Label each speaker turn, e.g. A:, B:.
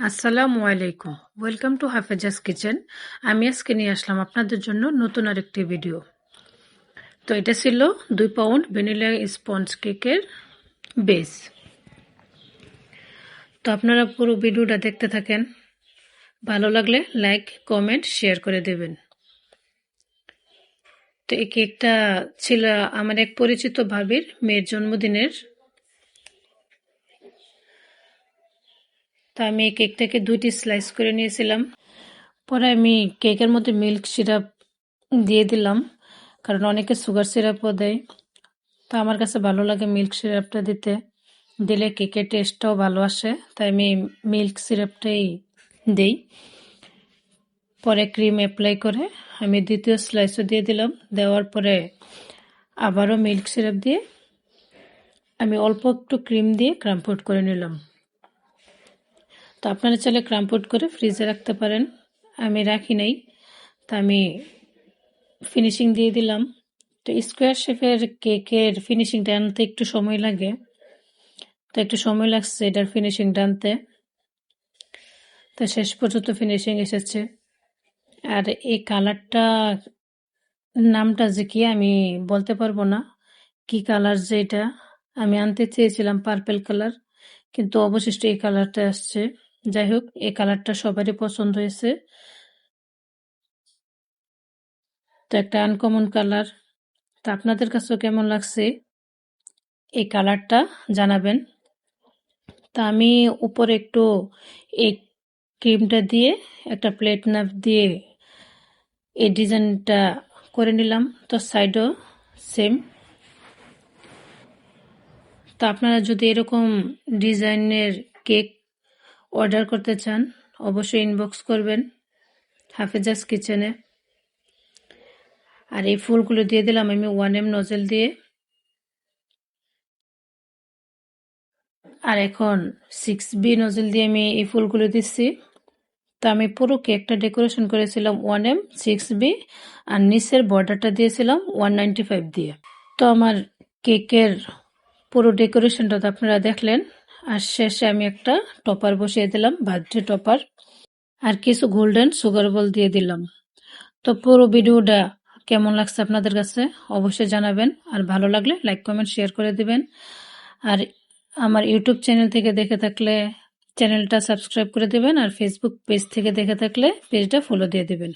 A: আসসালামু আলাইকুম। Welcome to হাফেজাস kitchen আমি আজকে নিয়ে আসলাম আপনাদের জন্য নতুন আরেকটি ভিডিও তো এটা ছিল দুই পাউন্ড ভ্যানিলা স্পঞ্জ কেকের বেস তো আপনারা পুরো ভিডিওটা দেখতে থাকেন। ভালো লাগলে লাইক কমেন্ট শেয়ার করে দেবেন। তো এই কেকটা ছিল আমার এক পরিচিত ভাবির মেয়ের জন্মদিনের তো আমি এই কেকটাকে দুইটি স্লাইস করে নিয়েছিলাম। পরে আমি কেকের মধ্যে মিল্ক সিরাপ দিয়ে দিলাম, কারণ অনেকে সুগার সিরাপও দেয়। তো আমার কাছে ভালো লাগে মিল্ক সিরাপটা দিতে। দিলে কেকের টেস্টটাও ভালো আসে, তাই আমি মিল্ক সিরাপটাই দিই। পরে ক্রিম অ্যাপ্লাই করে আমি দ্বিতীয় স্লাইসও দিয়ে দিলাম। দেওয়ার পরে আবারও মিল্ক সিরাপ দিয়ে আমি অল্প একটু ক্রিম দিয়ে ক্রাম্পোট করে নিলাম। তো আপনারা চাইলে ক্রাম্পোট করে ফ্রিজে রাখতে পারেন। আমি রাখি নাই, তা আমি ফিনিশিং দিয়ে দিলাম। তো স্কোয়ার শেপের কেকের ফিনিশিংটা আনতে একটু সময় লাগে। তো একটু সময় লাগছে এটার ফিনিশিংটা আনতে। তো শেষ পর্যন্ত ফিনিশিং এসেছে। আর এই কালারটা নামটা যে কি আমি বলতে পারব না। কি কালার যে এটা? আমি আনতে চেয়েছিলাম পার্পেল কালার কিন্তু অবশিষ্ট এই কালারটা আসছে। যাই হোক এই কালারটা সবারই পছন্দ হয়েছে। তো একটা আনকমন কালার। তা আপনাদের কাছেও কেমন লাগছে এই কালারটা জানাবেন। তা আমি উপরে একটু এই ক্রিমটা দিয়ে, একটা প্লেট নাপ দিয়ে এই ডিজাইনটা করে নিলাম। তো সাইডও সেম তো আপনারা যদি এরকম ডিজাইনের কেক অর্ডার করতে চান, অবশ্যই ইনবক্স করবেন হাফেজাস কিচেনে আর এই ফুলগুলো দিয়ে দিলাম আমি ওয়ান এম নজেল দিয়ে। আর এখন সিক্স বি নজেল দিয়ে আমি এই ফুলগুলো দিচ্ছি। তো আমি পুরো কেকটা ডেকোরেশন করেছিলাম ওয়ান এম সিক্স বি আর নিচের বর্ডারটা দিয়েছিলাম ওয়ান নাইনটি ফাইভ দিয়ে। তো আমার কেকের পুরো ডেকোরেশনটা তো আপনারা দেখলেন। আর শেষে আমি একটা টপার বসিয়ে দিলাম বার্থডে টপার, আর কিছু গোল্ডেন সুগার বল দিয়ে দিলাম। তো পুরো ভিডিওটা কেমন লাগছে আপনাদের কাছে অবশ্যই জানাবেন, আর ভালো লাগলে লাইক কমেন্ট শেয়ার করে দিবেন। আর আমার ইউটিউব চ্যানেল থেকে দেখে থাকলে চ্যানেলটা সাবস্ক্রাইব করে দেবেন, আর ফেসবুক পেজ থেকে দেখে থাকলে পেজটা ফলো দিয়ে দেবেন।